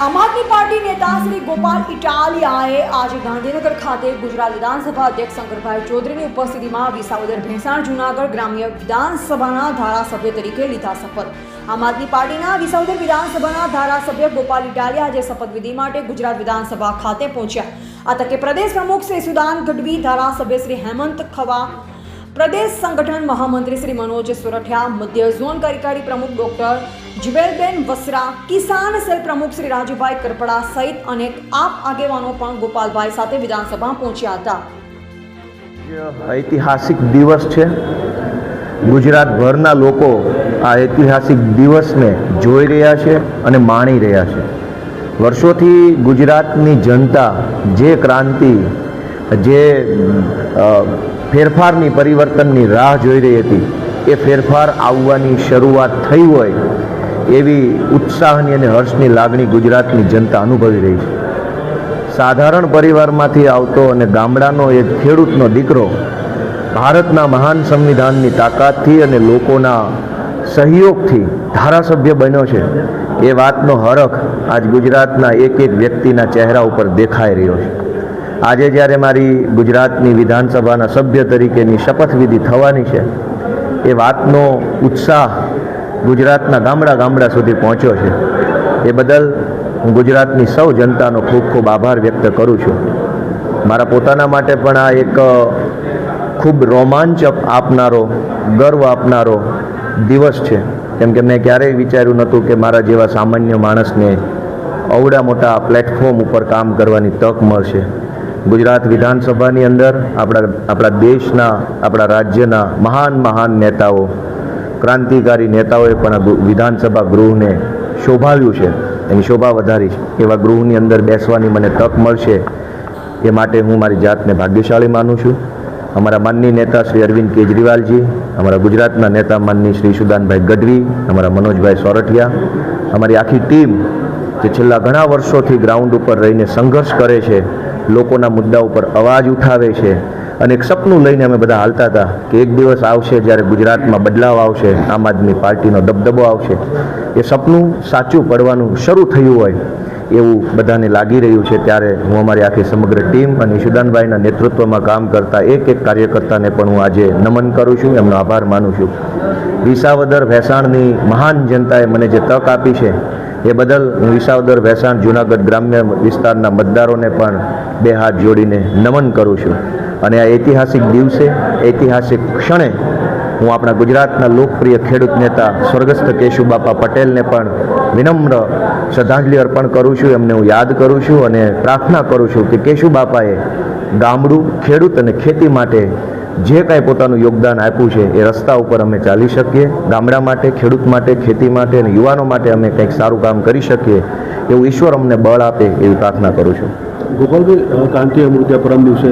આમ આદમી પાર્ટી નેતા શ્રી ગોપાલ ઇટાલિયાએ આજે ગાંધીનગર ખાતે ગુજરાત વિધાનસભા અધ્યક્ષ શંકરભાઈ ચૌધરીની ઉપસ્થિતિમાં વિસાવદર ભેંસાણ જૂનાગઢ ગ્રામ્ય વિધાનસભાના ધારાસભ્ય તરીકે લીધા શપથ. આમ આદમી પાર્ટીના વિસાવદર વિધાનસભાના ધારાસભ્ય ગોપાલ ઇટાલિયા આજે શપથવિધિ માટે ગુજરાત વિધાનસભા ખાતે પહોંચ્યા. આ તકે પ્રદેશ પ્રમુખ શ્રી સુદાન ગઢવી, ધારાસભ્ય શ્રી હેમંત ખવા પ્રદેશ સંગઠન મહામંત્રી શ્રી મનોજ સોરઠિયા, મધ્ય ઝોન કાર્યકારી પ્રમુખ ડોક્ટર જુબેરબેન વસરા, કિસાન સેલ પ્રમુખ શ્રી રાજુભાઈ કરપડા સહિત અનેક આપ આગેવાનો પણ ગોપાલભાઈ સાથે વિધાનસભા પહોંચ્યા હતા. ઐતિહાસિક દિવસ છે, ગુજરાતભરના લોકો આ ઐતિહાસિક દિવસને જોઈ રહ્યા છે અને માણી રહ્યા છે. વર્ષોથી ગુજરાતની જનતા જે ક્રાંતિ જે ફેરફારની પરિવર્તનની રાહ જોઈ રહી હતી, એ ફેરફાર આવવાની શરૂઆત થઈ હોય એવી ઉત્સાહની અને હર્ષની લાગણી ગુજરાતની જનતા અનુભવી રહી છે. સાધારણ પરિવારમાંથી આવતો અને ગામડાનો એક ખેડૂતનો દીકરો ભારતના મહાન સંવિધાનની તાકાતથી અને લોકોના સહયોગથી ધારાસભ્ય બન્યો છે. એ વાતનો હરખ આજ ગુજરાતના એક એક વ્યક્તિના ચહેરા ઉપર દેખાઈ રહ્યો છે. આજે જ્યારે મારી ગુજરાતની વિધાનસભાના સભ્ય તરીકેની શપથવિધિ થવાની છે, એ વાતનો ઉત્સાહ ગુજરાતના ગામડા ગામડા સુધી પહોંચ્યો છે. એ બદલ હું ગુજરાતની સૌ જનતાનો ખૂબ ખૂબ આભાર વ્યક્ત કરું છું. મારા પોતાના માટે પણ આ એક ખૂબ રોમાંચ આપનારો, ગર્વ આપનારો દિવસ છે. કેમ કે મેં ક્યારેય વિચાર્યું નહોતું કે મારા જેવા સામાન્ય માણસને અવડા મોટા પ્લેટફોર્મ ઉપર કામ કરવાની તક મળશે. ગુજરાત વિધાનસભાની અંદર આપણા આપણા દેશના, આપણા રાજ્યના મહાન મહાન નેતાઓ, ક્રાંતિકારી નેતાઓએ પણ વિધાનસભા ગૃહને શોભાવ્યું છે. એની શોભા વધારી છે. એવા ગૃહની અંદર બેસવાની મને તક મળશે એ માટે હું મારી જાતને ભાગ્યશાળી માનું છું. અમારા માનની નેતા શ્રી અરવિંદ કેજરીવાલજી, અમારા ગુજરાતના નેતા માનની શ્રી સુદાનભાઈ ગઢવી, અમારા મનોજભાઈ સોરઠિયા, અમારી આખી ટીમ જે છેલ્લા ઘણા વર્ષોથી ગ્રાઉન્ડ ઉપર રહીને સંઘર્ષ કરે છે લોકોના મુદ્દા ઉપર અવાજ ઉઠાવે છે અને એક સપનું લઈને અમે બધા હાલતા હતા કે એક દિવસ આવશે જ્યારે ગુજરાતમાં બદલાવ આવશે, આમ આદમી પાર્ટીનો દબદબો આવશે. એ સપનું સાચું પડવાનું શરૂ થયું હોય એવું બધાને લાગી રહ્યું છે. ત્યારે હું અમારી આખી સમગ્ર ટીમ અને ઈશુદાનભાઈના નેતૃત્વમાં કામ કરતા એક એક કાર્યકર્તાને પણ હું આજે નમન કરું છું. એમનો આભાર માનું છું. વિસાવદર ભેસાણની મહાન જનતાએ મને જે તક આપી છે એ બદલ હું વિસાવદર ભેસાણ જુનાગઢ ગ્રામ્ય વિસ્તારના મતદારોને પણ બે હાથ જોડીને નમન કરું છું. અને આ ઐતિહાસિક દિવસે, ઐતિહાસિક ક્ષણે હું આપણા ગુજરાતના લોકપ્રિય ખેડૂત નેતા સ્વર્ગસ્થ કેશુબાપા પટેલને પણ વિનમ્ર શ્રદ્ધાંજલિ અર્પણ કરું છું. એમને હું યાદ કરું છું અને પ્રાર્થના કરું છું કે કેશુબાપાએ ગામડું, ખેડૂત અને ખેતી માટે જે કાંઈ પોતાનું યોગદાન આપ્યું છે, એ રસ્તા ઉપર અમે ચાલી શકીએ. ગામડા માટે, ખેડૂત માટે, ખેતી માટે અને યુવાનો માટે અમે કંઈક સારું કામ કરી શકીએ. એવું ઈશ્વર અમને બળ આપે એવી પ્રાર્થના કરું છું. ગોપાલભાઈ ક્રાંતિ અમૃત્યા પરમ દિવસે